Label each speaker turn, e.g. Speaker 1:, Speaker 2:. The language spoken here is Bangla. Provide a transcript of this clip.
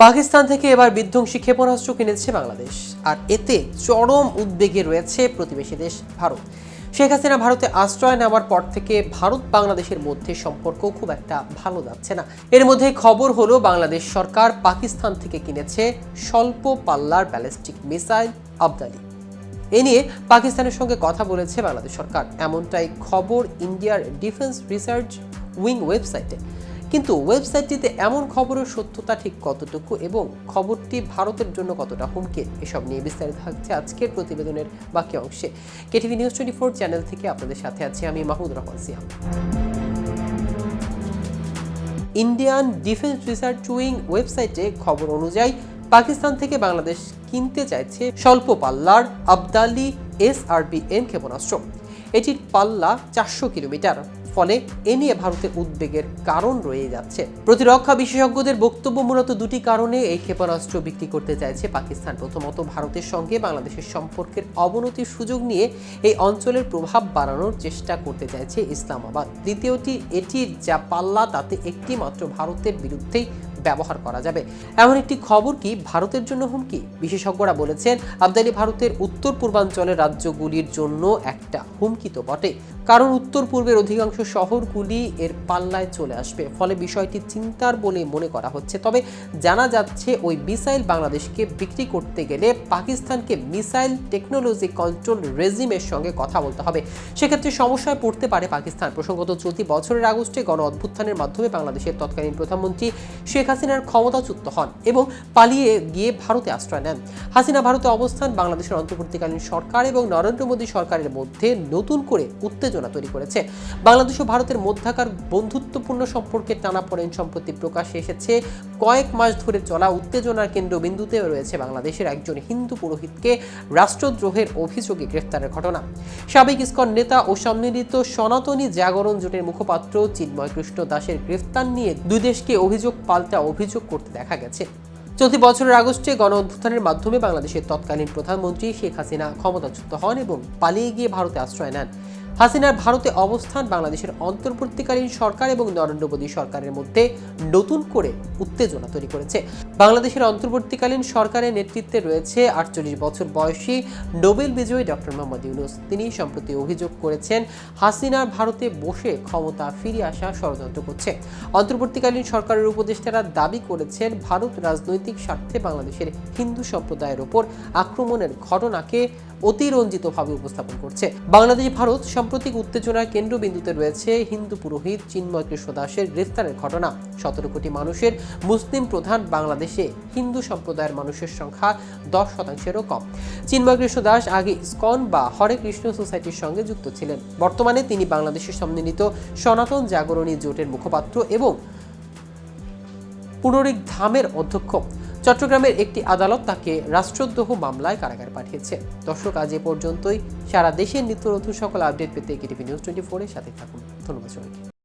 Speaker 1: পাকিস্তান থেকে এবার বিধ্বংসী ক্ষেপণাস্ত্র কিনেছে বাংলাদেশ। আর এতে চরম উদ্বেগে রয়েছে প্রতিবেশী দেশ ভারত। শেখ হাসিনা ভারতে আশ্রয় নেওয়ার পর থেকে ভারত বাংলাদেশের মধ্যে সম্পর্ক খুব একটা ভালো যাচ্ছে না। এর মধ্যে খবর হলো, বাংলাদেশ সরকার পাকিস্তান থেকে কিনেছে স্বল্প পাল্লার ব্যালিস্টিক মিসাইল আবদালি এ নিয়ে পাকিস্তানের সঙ্গে কথা বলেছে বাংলাদেশ সরকার। এমনটাই খবর ইন্ডিয়ার ডিফেন্স রিসার্চ উইং ওয়েবসাইটে। কিন্তু ওয়েবসাইটটিতে এমন খবরের সত্যতা ঠিক কতটুকু এবং খবরটি ভারতের জন্য কতটা হুমকি, এসব নিয়ে বিস্তারিত থাকছে আজকের প্রতিবেদনের বাকি অংশে। KTV news twenty four channel থেকে আপনাদের সাথে আছি আমি Mahmud Rahman Siam. Indian defence research wing ওয়েবসাইটে খবর অনুযায়ী পাকিস্তান থেকে বাংলাদেশ কিনতে চাইছে স্বল্প পাল্লার আবদালি এসআরবিএম ক্ষেপণাস্ত্র। এটির পাল্লা চারশো কিলোমিটার। ফলে এ নিয়ে ভারতের উদ্বেগের কারণ রয়ে যাচ্ছে। প্রতিরক্ষা বিশেষজ্ঞদের বক্তব্য মূলত দুটি কারণে এই ক্ষেপণাস্ত্র বিক্রি করতে চাইছে পাকিস্তান। প্রথমত, ভারতের সঙ্গে বাংলাদেশের সম্পর্কের অবনতির সুযোগ নিয়ে এই অঞ্চলের প্রভাব বাড়ানোর চেষ্টা করতে চাইছে ইসলামাবাদ। দ্বিতীয়টি এটির যা পাল্লা, তাতে একটি মাত্র ভারতের বিরুদ্ধেই ব্যবহার করা যাবে। এমন একটি খবর কি ভারতের জন্য হুমকি? বিশেষজ্ঞরা বলেছেন, আমদানি ভারতের উত্তর পূর্বাঞ্চলের রাজ্যগুলির জন্য একটা হুমকি তো বটে কারণ উত্তর পূর্বের অধিকাংশ শহরগুলি এর পাল্লায় চলে আসবে। ফলে বিষয়টি চিন্তার বলে মনে করা হচ্ছে। তবে জানা যাচ্ছে, ওই মিসাইল বাংলাদেশকে বিক্রি করতে গেলে পাকিস্তানকে মিসাইল টেকনোলজি কন্ট্রোল রেজিমের সঙ্গে কথা বলতে হবে। সেক্ষেত্রে সমস্যায় পড়তে পারে পাকিস্তান। প্রসঙ্গত, চলতি বছরের আগস্টে গণ অভ্যুত্থানের মাধ্যমে বাংলাদেশের তৎকালীন প্রধানমন্ত্রী শেখ হাসিনার ক্ষমতাচ্যুত হন এবং পালিয়ে গিয়ে ভারতে আশ্রয় নেন। হাসিনা ভারতে অবস্থান, বাংলাদেশের অন্তর্বর্তীকালীন সরকার এবং নরেন্দ্র মোদী সরকারের মধ্যে নতুন করে উত্তেজনা তৈরি করেছে। বাংলাদেশ ও ভারতের মধ্যাকার বন্ধুত্বপূর্ণ সম্পর্কের টানাপোড়েন সম্প্রতি প্রকাশ্যে এসেছে, কয়েক মাস ধরে চলা উত্তেজনার কেন্দ্রবিন্দুতে রয়েছে বাংলাদেশের একজন হিন্দু পুরোহিতকে রাষ্ট্রদ্রোহের অভিযোগে গ্রেফতারের ঘটনা। সাবেক ইস্কন নেতা ও সম্মিলিত সনাতনী জাগরণ জোটের মুখপাত্র চিন্ময় কৃষ্ণ দাসের গ্রেফতার নিয়ে দুই দেশকে অভিযোগ পাল্টা অভিযোগ করতে দেখা গেছে। চলতি বছরের আগস্টে গণ অভ্যুত্থানের মাধ্যমে বাংলাদেশের তৎকালীন প্রধানমন্ত্রী শেখ হাসিনা ক্ষমতাচ্যুত হন এবং পালিয়ে গিয়ে ভারতে আশ্রয় নেন। হাসিনার ভারতে অবস্থান বাংলাদেশের অন্তর্বর্তীকালীন সরকার এবং নরেন্দ্র মোদী সরকারের মধ্যে নতুন করে উত্তেজনা তৈরি করেছে। বাংলাদেশের অন্তর্বর্তীকালীন সরকারের নেতৃত্বে রয়েছে আটচল্লিশ বছর বয়সী নোবেল বিজয়ী ডক্টর মোহাম্মদ ইউনুস। তিনি সম্প্রতি অভিযোগ করেছেন হাসিনার ভারতে বসে ক্ষমতা ফিরে আসা ষড়যন্ত্র করছে। অন্তর্বর্তীকালীন সরকারের উপদেষ্টারা দাবি করেছেন, ভারত রাজনৈতিক স্বার্থে বাংলাদেশের হিন্দু সম্প্রদায়ের ওপর আক্রমণের ঘটনাকে অতিরঞ্জিতভাবে উপস্থাপন করছে। বাংলাদেশ, ভারত সাম্প্রতিক উত্তেজনার কেন্দ্রবিন্দুতে রয়েছে হিন্দু পুরোহিত চিন্ময় কৃষ্ণ দাসের গ্রেফতারের ঘটনা। সতেরো কোটি মানুষের মুসলিম প্রধান বাংলাদেশে হিন্দু সম্প্রদায়ের মানুষের সংখ্যা দশ শতাংশেরও কম। চিন্ময় কৃষ্ণ দাস আগে ইসকন বা হরে কৃষ্ণ সোসাইটির সঙ্গে যুক্ত ছিলেন। বর্তমানে তিনি বাংলাদেশের সম্মিলিত সনাতন জাগরণী জোটের মুখপাত্র এবং পুনরিক ধামের অধ্যক্ষ। চট্টগ্রামের একটি আদালত তাকে রাষ্ট্রদ্রোহ মামলায় কারাগারে পাঠিয়েছে। দর্শক, আজ এ পর্যন্তই। সারা দেশের নিত্য নতুন সকল আপডেট পেতে কেটিভি নিউজ টোয়েন্টি ফোরের সাথে থাকুন। ধন্যবাদ সবাইকে।